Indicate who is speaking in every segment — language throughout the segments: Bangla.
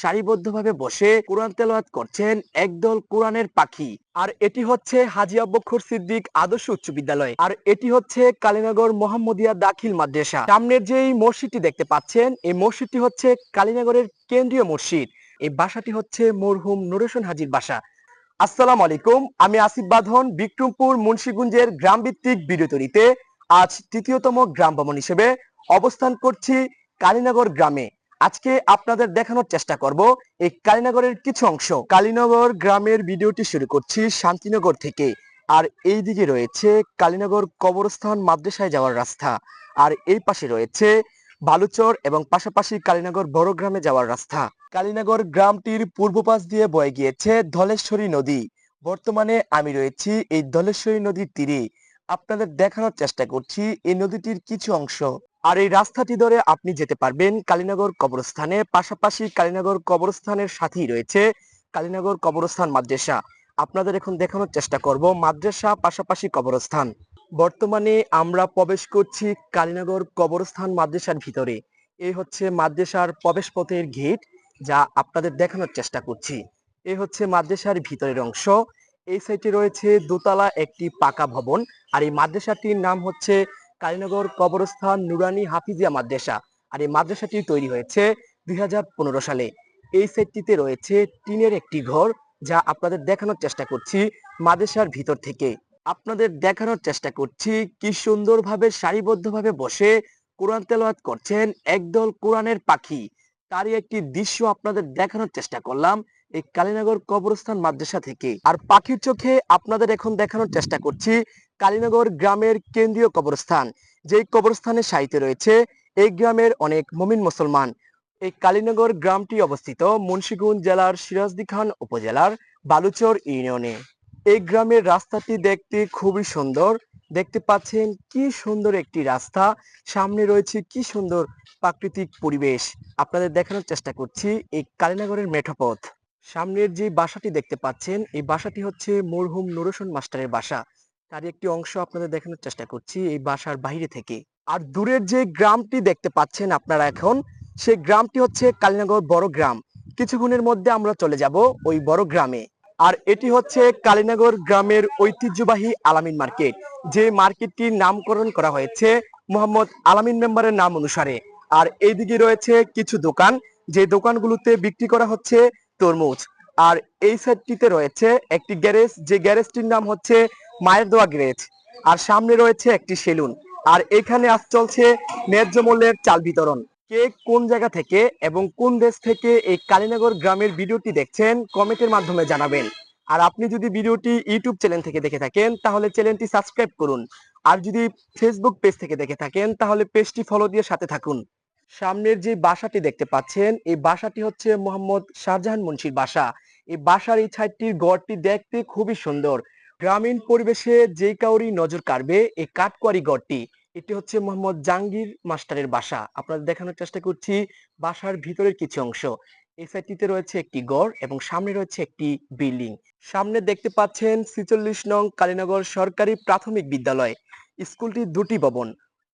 Speaker 1: সারিবদ্ধভাবে বসে কোরআন তেলাওয়াত করছেন একদল কোরআনের পাখি। আর এটি হচ্ছে হাজি আব্বখর সিদ্দিক আদর্শ উচ্চ বিদ্যালয়। আর এটি হচ্ছে কালীনগর মোহাম্মদিয়া দাখিল মাদ্রাসা। সামনের যে এই মসজিদটি দেখতে পাচ্ছেন, এই মসজিদটি হচ্ছে কালীনগরের কেন্দ্রীয় মসজিদ। এই বাসাটি হচ্ছে মরহুম নুরেশন হাজির বাসা। আসসালামু আলাইকুম, আমি আসিফ বাঁধন, বিক্রমপুর মুন্সিগঞ্জের গ্রাম ভিত্তিক ভিডিও তৈরিতে। আজ তৃতীয়তম গ্রাম ভ্রমণ হিসেবে অবস্থান করছি কালীনগর গ্রামে। আজকে আপনাদের দেখানোর চেষ্টা করব এই কালীনগরের কিছু অংশ। কালীনগর গ্রামের ভিডিওটি শুরু করছি শান্তিনগর থেকে। আর এই দিকে রয়েছে কালীনগর কবরস্থান মাদ্রাসায় যাওয়ার রাস্তা। আর এই পাশে রয়েছে বালুচর এবং পাশাপাশি কালীনগর বড় গ্রামে যাওয়ার রাস্তা। কালীনগর গ্রামটির পূর্ব পাশ দিয়ে বয়ে গিয়েছে ধলেশ্বরী নদী। বর্তমানে আমি রয়েছি এই ধলেশ্বরী নদীর তীরে। আপনাদের দেখানোর চেষ্টা করছি এই নদীটির কিছু অংশ। আর এই রাস্তাটি ধরে আপনি যেতে পারবেন কালীনগর কবরস্থানে। পাশাপাশি কালীনগর কবরস্থানের সাথেই রয়েছে কালীনগর কবরস্থান মাদ্রাসা। আপনাদের এখন দেখানোর চেষ্টা করব মাদ্রাসা, পাশাপাশি কবরস্থান। বর্তমানে আমরা প্রবেশ করছি কালীনগর কবরস্থান মাদ্রাসার ভিতরে। এই হচ্ছে মাদ্রাসার প্রবেশ পথের গেট যা আপনাদের দেখানোর চেষ্টা করছি। এই হচ্ছে মাদ্রাসার ভিতরের অংশ। এই সাইডে রয়েছে দোতলা একটি পাকা ভবন। আর এই মাদ্রাসাটির নাম হচ্ছে কালীনগর কবরস্থান নুরানি হাফিজিয়া মাদ্রাসা আর এই মাদ্রাসাটি তৈরি হয়েছে দুই সালে। এই সাইটটিতে রয়েছে টিনের একটি ঘর যা আপনাদের দেখানোর চেষ্টা করছি মাদ্রাসার ভিতর থেকে। আপনাদের দেখানোর চেষ্টা করছি কি সুন্দরভাবে, সারিবদ্ধভাবে বসে কোরআন তেলাওয়াত করছেন একদল কোরআনের পাখি। তারই একটি দৃশ্য আপনাদের দেখানোর চেষ্টা করলাম এই কালীনগর কবরস্থান মাদ্রাসা থেকে। আর পাখির চোখে আপনাদের এখন দেখানোর চেষ্টা করছি কালীনগর গ্রামের কেন্দ্রীয় কবরস্থান, যেই কবরস্থানে সাহিত্যে রয়েছে এই গ্রামের অনেক মমিন মুসলমান। এই কালীনগর গ্রামটি অবস্থিত মুন্সিগঞ্জ জেলার সিরাজদি খান উপজেলার বালুচর ইউনিয়নে। এই গ্রামের রাস্তাটি দেখতে খুবই সুন্দর। দেখতে পাচ্ছেন কি সুন্দর একটি রাস্তা। সামনে রয়েছে কি সুন্দর প্রাকৃতিক পরিবেশ। আপনাদের দেখানোর চেষ্টা করছি এই কালীনগরের মেঠোপথ। সামনের যে বাসাটি দেখতে পাচ্ছেন, এই বাসাটি হচ্ছে মরহুম নুরসন মাস্টারের বাসা। তার একটি অংশ আপনাদের দেখানোর চেষ্টা করছি এই বাসার বাইরে থেকে। আর দূরের যে গ্রামটি দেখতে পাচ্ছেন আপনারা এখন, সেই গ্রামটি হচ্ছে কালীনগর বড় গ্রাম। কিছুক্ষণের মধ্যে আমরা চলে যাব ওই বড় গ্রামে। আর এটি হচ্ছে কালীনগর গ্রামের ঐতিহ্যবাহী আলামিন মার্কেট, যে মার্কেটটির নামকরণ করা হয়েছে মোহাম্মদ আলামিন মেম্বারের নাম অনুসারে। আর এইদিকে রয়েছে কিছু দোকান, যে দোকানগুলোতে বিক্রি করা হচ্ছে তরমুজ। আর এই সাইডটিতে রয়েছে একটি গ্যারেজ, যে গ্যারেজটির নাম হচ্ছে মায়ের দোয়া গ্যারেজ আর সামনে রয়েছে একটি সেলুন। আর এখানে আজ চলছে ন্যায্য মূল্যের চাল বিতরণ। কে কোন জায়গা থেকে এবং কোন দেশ থেকে এই কালীনগর গ্রামের ভিডিওটি দেখছেন কমেন্টের মাধ্যমে জানাবেন। আর আপনি যদি ভিডিওটি ইউটিউব চ্যানেল থেকে দেখে থাকেন, তাহলে চ্যানেলটি সাবস্ক্রাইব করুন। আর যদি ফেসবুক পেজ থেকে দেখে থাকেন, তাহলে পেজটি ফলো দিয়ে সাথে থাকুন। সামনের যে বাসাটি দেখতে পাচ্ছেন, এই বাসাটি হচ্ছে মোহাম্মদ শাহজাহান মুন্সির বাসা। এই বাসার এই ছাইটির গড়টি দেখতে খুবই সুন্দর। গ্রামীণ পরিবেশে যে কাউরি নজর কাড়বে এই কাঠকুয়ারি গড়টি এটি হচ্ছে মোহাম্মদ জাহাঙ্গীর মাস্টারের বাসা। আপনাদের দেখানোর চেষ্টা করছি বাসার ভিতরের কিছু অংশ। এই রয়েছে একটি গড় এবং সামনে রয়েছে একটি বিল্ডিং। সামনে দেখতে পাচ্ছেন ছিচল্লিশ নং কালীনগর সরকারি প্রাথমিক বিদ্যালয়, স্কুলটি দুটি ভবন।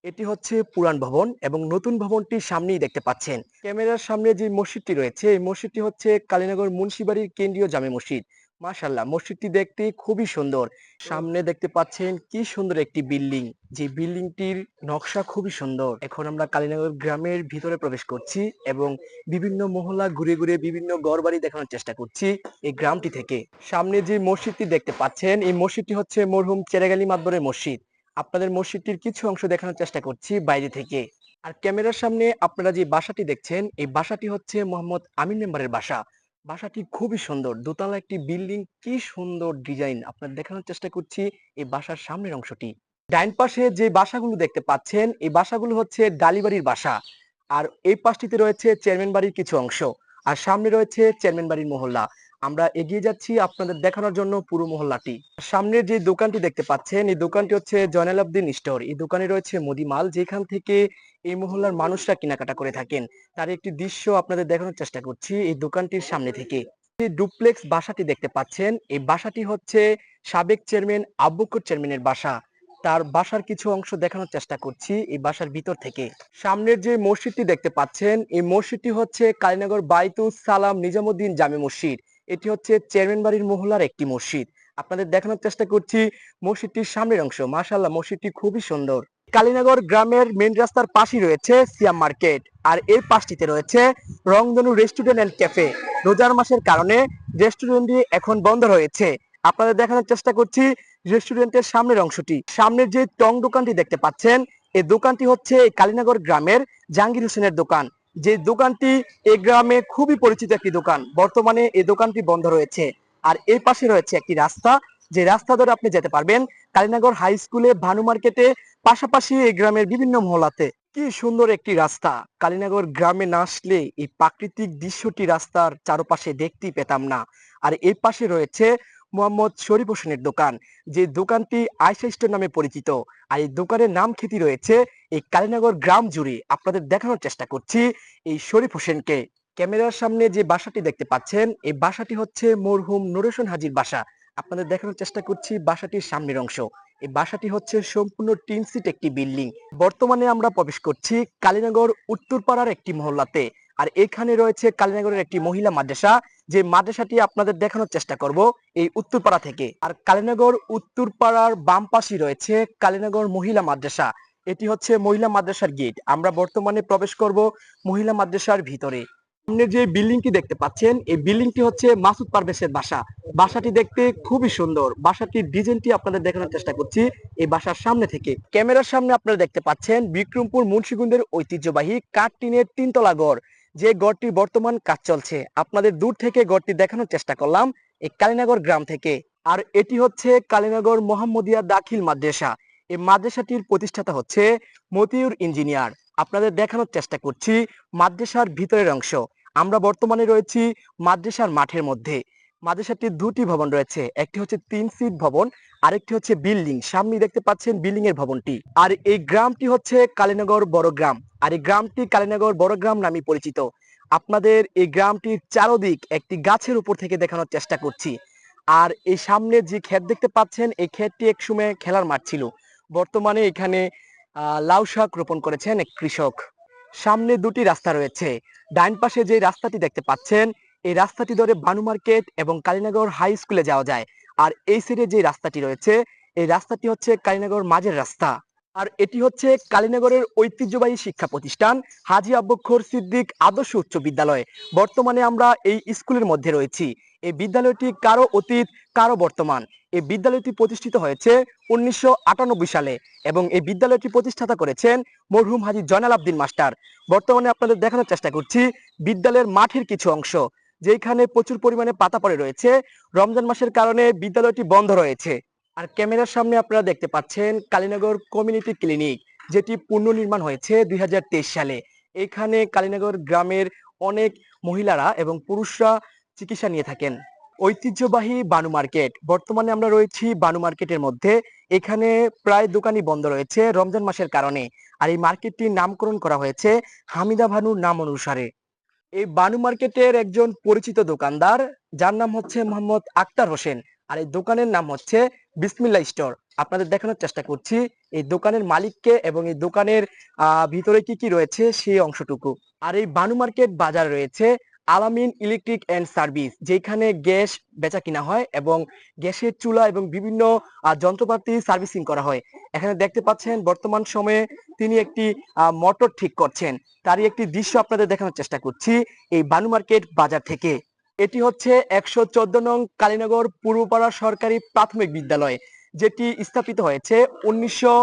Speaker 1: এটি হচ্ছে পুরান ভবন এবং নতুন ভবনটি সামনেই দেখতে পাচ্ছেন। ক্যামেরার সামনে যে মসজিদটি রয়েছে, এই মসজিদটি হচ্ছে কালীনগর মুন্সিবাড়ির কেন্দ্রীয় জামে মসজিদ। মাশাল্লাহ মসজিদটি দেখতে খুবই সুন্দর। সামনে দেখতে পাচ্ছেন কি সুন্দর একটি বিল্ডিং। যে বিল্ডিংটির নকশা খুবই সুন্দর। এখন আমরা কালীনগর গ্রামের ভিতরে প্রবেশ করছি এবং বিভিন্ন মহল্লা ঘুরে ঘুরে বিভিন্ন গড়বাড়ি দেখানোর চেষ্টা করছি এই গ্রামটি থেকে। সামনে যে মসজিদটি দেখতে পাচ্ছেন, এই মসজিদটি হচ্ছে মরহুম চেরাগালি মাদবরের মসজিদ। আপনাদের মসজিদটির কিছু অংশ দেখানোর চেষ্টা করছি বাইরে থেকে। আর ক্যামেরার সামনে আপনারা যে বাসাটি দেখছেন, এই বাসাটি হচ্ছে মোহাম্মদ আমিন মেম্বারের বাসা। বাসাটি খুবই সুন্দর। দোতলা একটি বিল্ডিং, কি সুন্দর ডিজাইন। আপনার দেখানোর চেষ্টা করছি এই বাসার সামনের অংশটি। ডাইন পাশে যে বাসাগুলো দেখতে পাচ্ছেন, এই বাসাগুলো হচ্ছে ডালিবাড়ির বাসা। আর এই পাশটিতে রয়েছে চেয়ারম্যান বাড়ির কিছু অংশ। আর সামনে রয়েছে চেয়ারম্যান বাড়ির মহল্লা। আমরা এগিয়ে যাচ্ছি আপনাদের দেখানোর জন্য পুরো মহল্লাটি। সামনের যে দোকানটি দেখতে পাচ্ছেন, এই দোকানটি হচ্ছে জয়নাল আবদিন স্টোর। এই দোকানে রয়েছে মুদি মাল, যেখান থেকে এই মহল্লার মানুষরা কেনাকাটা করে থাকেন। তার একটি দৃশ্য আপনাদের দেখানোর চেষ্টা করছি এই দোকানটির সামনে থেকে। যে ডুপ্লেক্স বাসাটি দেখতে পাচ্ছেন। এই বাসাটি হচ্ছে সাবেক চেয়ারম্যান আব্বুকর চেয়ারম্যানের বাসা। তার বাসার কিছু অংশ দেখানোর চেষ্টা করছি এই বাসার ভিতর থেকে। সামনের যে মসজিদটি দেখতে পাচ্ছেন, এই মসজিদটি হচ্ছে কালীনগর বাইতুস সালাম নিজামুদ্দিন জামে মসজিদ। এটি হচ্ছে চেয়ারম্যান বাড়ির মহলার একটি মসজিদ। আপনাদের দেখানোর চেষ্টা করছি মসজিদটির সামনের অংশ। মাশাল্লাহ মসজিদটি খুবই সুন্দর। কালীনগর গ্রামের মেন রাস্তার পাশেই রয়েছে সিয়াম মার্কেট। আর এর পাশটিতে রয়েছে রংধনু রেস্টুরেন্ট এন্ড ক্যাফে রোজার মাসের কারণে রেস্টুরেন্টটি এখন বন্ধ রয়েছে। আপনাদের দেখানোর চেষ্টা করছি রেস্টুরেন্টের সামনের অংশটি। সামনের যে টং দোকানটি দেখতে পাচ্ছেন এই দোকানটি হচ্ছে কালীনগর গ্রামের জাহাঙ্গীর হোসেনের দোকান। যে দোকানটি এই গ্রামে খুবই পরিচিত একটি দোকান, বর্তমানে এই দোকানটি বন্ধ রয়েছে। আর এই পাশে রয়েছে একটি রাস্তা, যে রাস্তা ধরে আপনি যেতে পারবেন কালীনগর হাই স্কুলে ভানু মার্কেটে, পাশাপাশি এই গ্রামের বিভিন্ন মহলাতে কি সুন্দর একটি রাস্তা! কালীনগর গ্রামে না আসলে এই প্রাকৃতিক দৃশ্যটি রাস্তার চারপাশে দেখতেই পেতাম না। আর এর পাশে রয়েছে মোহাম্মদ শরীফ হোসেনের দোকান, যে দোকানটি আয়সা স্টোর নামে পরিচিত। আর এই দোকানের নাম খ্যাতি রয়েছে এই কালীনগর গ্রাম জুড়ে। আপনাদের দেখানোর চেষ্টা করছি এই শরীফ হোসেনকে। ক্যামেরার সামনে যে বাসাটি দেখতে পাচ্ছেন, এই বাসাটি হচ্ছে মরহুম নুরেশন হাজির বাসা। আপনাদের দেখানোর চেষ্টা করছি বাসাটির সামনের অংশ। এই বাসাটি হচ্ছে সম্পূর্ণ টিন সিট একটি বিল্ডিং। বর্তমানে আমরা প্রবেশ করছি কালীনগর উত্তরপাড়ার একটি মহল্লাতে। আর এখানে রয়েছে কালীনগরের একটি মহিলা মাদ্রাসা। যে মাদ্রাসাটি আপনাদের দেখানোর চেষ্টা করব, এই উত্তরপাড়া থেকে। আর কালীনগর উত্তরপাড়ার বাম পাশে রয়েছে কালীনগর মহিলা মাদ্রাসা। এটি হচ্ছে মহিলা মাদ্রাসার গেট। আমরা বর্তমানে প্রবেশ করব মহিলা মাদ্রাসার ভিতরে। সামনে যে বিল্ডিংটি দেখতে পাচ্ছেন, এই বিল্ডিংটি হচ্ছে মাসুদ পারভেজের বাসা। বাসাটি দেখতে খুবই সুন্দর। বাসাটির ডিজাইনটি আপনাদের দেখানোর চেষ্টা করছি। এই বাসার সামনে থেকে। ক্যামেরার সামনে আপনারা দেখতে পাচ্ছেন বিক্রমপুর মুন্সিগঞ্জের ঐতিহ্যবাহী কাঠ টিনের তিনতলা গড় যে গড়টি বর্তমান কাজ চলছে, আপনাদের দূর থেকে গড়টি দেখানোর চেষ্টা করলাম এই কালীনগর গ্রাম থেকে। আর এটি হচ্ছে কালীনগর মোহাম্মদিয়া দাখিল মাদ্রাসা। এই মাদ্রাসাটির প্রতিষ্ঠাতা হচ্ছে মতিউর ইঞ্জিনিয়ার। আপনাদের দেখানোর চেষ্টা করছি মাদ্রাসার ভিতরের অংশ। আমরা বর্তমানে রয়েছি মাদ্রাসার মাঠের মধ্যে। মাদ্রাসাটির দুটি ভবন রয়েছে, একটি হচ্ছে তিন সিট ভবন, আরেকটি হচ্ছে বিল্ডিং সামনে দেখতে পাচ্ছেন বিল্ডিং এর ভবনটি। আর এই গ্রামটি হচ্ছে কালীনগর বড় গ্রাম। আর এই গ্রামটি কালীনগর বড় গ্রাম নামে পরিচিত। আপনাদের এই গ্রামটির চারদিক একটি গাছের উপর থেকে দেখানোর চেষ্টা করছি। আর এই সামনে যে ক্ষেত দেখতে পাচ্ছেন, এই ক্ষেতটি এক সময় খেলার মাঠ ছিল। বর্তমানে এখানে লাউ শাক রোপণ করেছেন এক কৃষক। সামনে দুটি রাস্তা রয়েছে। ডাইন পাশে যে রাস্তাটি দেখতে পাচ্ছেন এই রাস্তাটি ধরে বানু মার্কেট এবং কালীনগর হাই স্কুলে যাওয়া যায়। আর এই সাইডে যে রাস্তাটি রয়েছে, এই রাস্তাটি হচ্ছে কালীনগর মাঝের রাস্তা। আর এটি হচ্ছে কালীনগরের ঐতিহ্যবাহী শিক্ষা প্রতিষ্ঠান, হাজি আব্বক্ষর সিদ্দিক আদর্শ উচ্চ বিদ্যালয়। বর্তমানে আমরা এই স্কুলের মধ্যে রয়েছি। এই বিদ্যালয়টি কারও অতীত, কারও বর্তমান। এই বিদ্যালয়টি প্রতিষ্ঠিত হয়েছে উনিশশো আটানব্বই সালে এবং এই বিদ্যালয়টি প্রতিষ্ঠাতা করেছেন মরহুম হাজি জয়নাল আবদিন মাস্টার। বর্তমানে আপনাদের দেখানোর চেষ্টা করছি বিদ্যালয়ের মাঠের কিছু অংশ। যেখানে প্রচুর পরিমাণে পাতা পড়ে রয়েছে। রমজান মাসের কারণে বিদ্যালয়টি বন্ধ রয়েছে। আর ক্যামেরার সামনে আপনারা দেখতে পাচ্ছেন কালীনগর কমিউনিটি ক্লিনিক, যেটি পুনর্নির্মাণ হয়েছে দুই হাজার তেইশ সালে। এখানে কালীনগর গ্রামের অনেক মহিলারা এবং পুরুষরা চিকিৎসা নিয়ে থাকেন। ঐতিহ্যবাহী বানু মার্কেট, বর্তমানে আমরা রয়েছি বানু মার্কেটের মধ্যে। এখানে প্রায় দোকানই বন্ধ রয়েছে রমজান মাসের কারণে। আর এই মার্কেটটির নামকরণ করা হয়েছে হামিদা ভানুর নাম অনুসারে। এই বানু মার্কেটের একজন পরিচিত দোকানদার, যার নাম হচ্ছে মোহাম্মদ আক্তার হোসেন। আর এই দোকানের নাম হচ্ছে বিসমিল্লা স্টোর। আপনাদের দেখানোর চেষ্টা করছি, এই দোকানের মালিককে এবং এই দোকানের ভিতরে কি কি রয়েছে সেই অংশটুকু। আর এই বানু মার্কেট বাজার রয়েছে আলামিন ইলেকট্রিক এন্ড সার্ভিস, যেখানে গ্যাস বেচা কিনা হয় এবং গ্যাসের চুলা এবং বিভিন্ন যন্ত্রপাতি সার্ভিসিং করা হয়। এখানে দেখতে পাচ্ছেন, বর্তমান সময়ে তিনি একটি মোটর ঠিক করছেন। তারই একটি দৃশ্য আপনাদের দেখানোর চেষ্টা করছি এই বানু মার্কেট বাজার থেকে। এটি হচ্ছে একশো চোদ্দ নং কালীনগর পূর্বপাড়া সরকারি প্রাথমিক বিদ্যালয়, যেটি স্থাপিত হয়েছে উনিশশো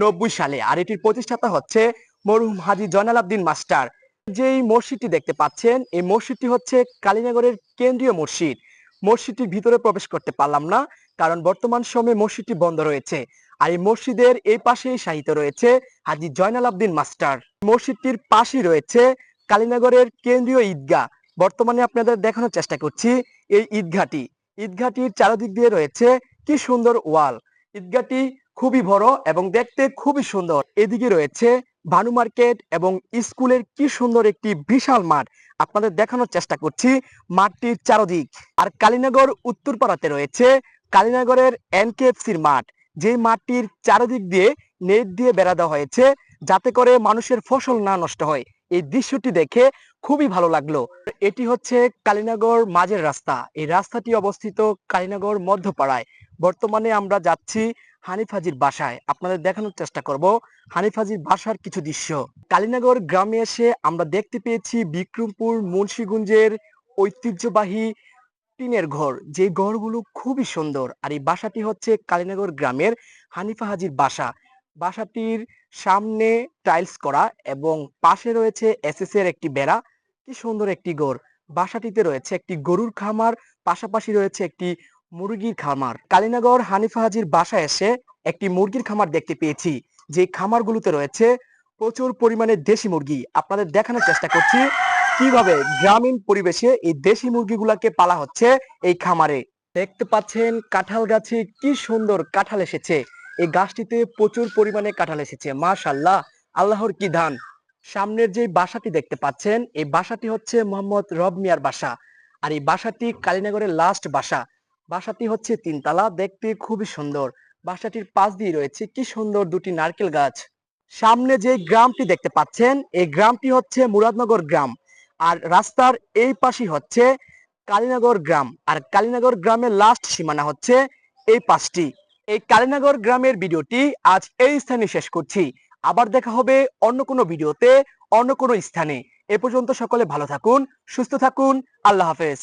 Speaker 1: নব্বই সালে। আর এটির প্রতিষ্ঠাতা হচ্ছে মরহুম হাজি জয়নাল আবদিন মাস্টার। যেই মসজিদটি দেখতে পাচ্ছেন, এই মসজিদটি হচ্ছে কালীনগরের কেন্দ্রীয় মসজিদ। মসজিদটির ভিতরে প্রবেশ করতে পারলাম না, কারণ বর্তমান সময়ে মসজিদটি বন্ধ রয়েছে। আর এই মসজিদের এই পাশেই সাহিত্য রয়েছে হাজি জয়নাল আবদিন মাস্টার। মসজিদটির পাশেই রয়েছে কালীনগরের কেন্দ্রীয় ঈদগাহ। বর্তমানে আপনাদের দেখানোর চেষ্টা করছি এই ঈদগাহটি। ঈদগাহটির চারদিক দিয়ে রয়েছে কি সুন্দর ওয়াল। ঈদগাহটি খুবই বড় এবং দেখতে খুবই সুন্দর। এদিকে রয়েছে ভানু মার্কেট এবং স্কুলের কি সুন্দর একটি বিশাল মাঠ আপনাদের দেখানোর চেষ্টা করছি। মাঠটির চারদিক আর কালীনগর উত্তরপাড়াতে রয়েছে কালীনগরের এনকেএফসির মাঠ। যে মাঠটির চারিদিক দিয়ে নেট দিয়ে বেড়া দেওয়া হয়েছে যাতে করে মানুষের ফসল না নষ্ট হয়। এই দৃশ্যটি দেখে খুবই ভালো লাগল। এটি হচ্ছে কালীনগর মাঝের রাস্তা। এই রাস্তাটি অবস্থিত কালীনগর মধ্যপাড়ায়। বর্তমানে আমরা যাচ্ছি হানিফ হাজির বাসায় আপনাদের দেখানোর চেষ্টা করব। হানিফ হাজির বাসার কিছু দৃশ্য। কালীনগর গ্রামে এসে আমরা দেখতে পেয়েছি বিক্রমপুর মুন্সিগঞ্জের ঐতিহ্যবাহী টিনের ঘর। যে ঘরগুলো খুবই সুন্দর। আর এই বাসাটি হচ্ছে কালীনগর গ্রামের হানিফা হাজির বাসা। বাসাটির সামনে টাইলস করা এবং পাশে রয়েছে এসএস এর একটি বেড়া। কি সুন্দর একটি ঘর। বাসাটিতে রয়েছে একটি গরুর খামার, পাশাপাশি রয়েছে একটি মুরগির খামার। কালীনগর হানিফা হাজির বাসায় এসে একটি মুরগির খামার দেখতে পেয়েছি। যে খামারগুলোতে রয়েছে প্রচুর পরিমাণে দেশি মুরগি। আপনাদের দেখানোর চেষ্টা করছি কীভাবে গ্রামীণ পরিবেশে এই দেশি মুরগিগুলাকে পালা হচ্ছে এই খামারে। দেখতে পাচ্ছেন কাঁঠাল গাছে কি সুন্দর কাঁঠাল এসেছে। এই গাছটিতে প্রচুর পরিমাণে কাঁঠাল এসেছে মাশাল্লাহ আল্লাহর কি ধান সামনের যে বাসাটি দেখতে পাচ্ছেন, এই বাসাটি হচ্ছে মোহাম্মদ রব মিয়ার বাসা। আর এই বাসাটি কালীনগরের লাস্ট বাসা। বাসাটি হচ্ছে তিনতলা, দেখতে খুবই সুন্দর। বাসাটির পাশ দিয়ে রয়েছে কি সুন্দর দুটি নারকেল গাছ। সামনে যে গ্রামটি দেখতে পাচ্ছেন, এই গ্রামটি হচ্ছে মুরাদনগর গ্রাম। আর রাস্তার এই পাশে হচ্ছে কালীনগর গ্রাম। আর কালীনগর গ্রামের লাস্ট সীমানা হচ্ছে এই পাঁচটি এই কালীনগর গ্রামের ভিডিওটি আজ এই স্থানে শেষ করছি। আবার দেখা হবে অন্য কোনো ভিডিওতে, অন্য কোনো স্থানে। এ পর্যন্ত সকলে ভালো থাকুন, সুস্থ থাকুন, আল্লাহ হাফেজ।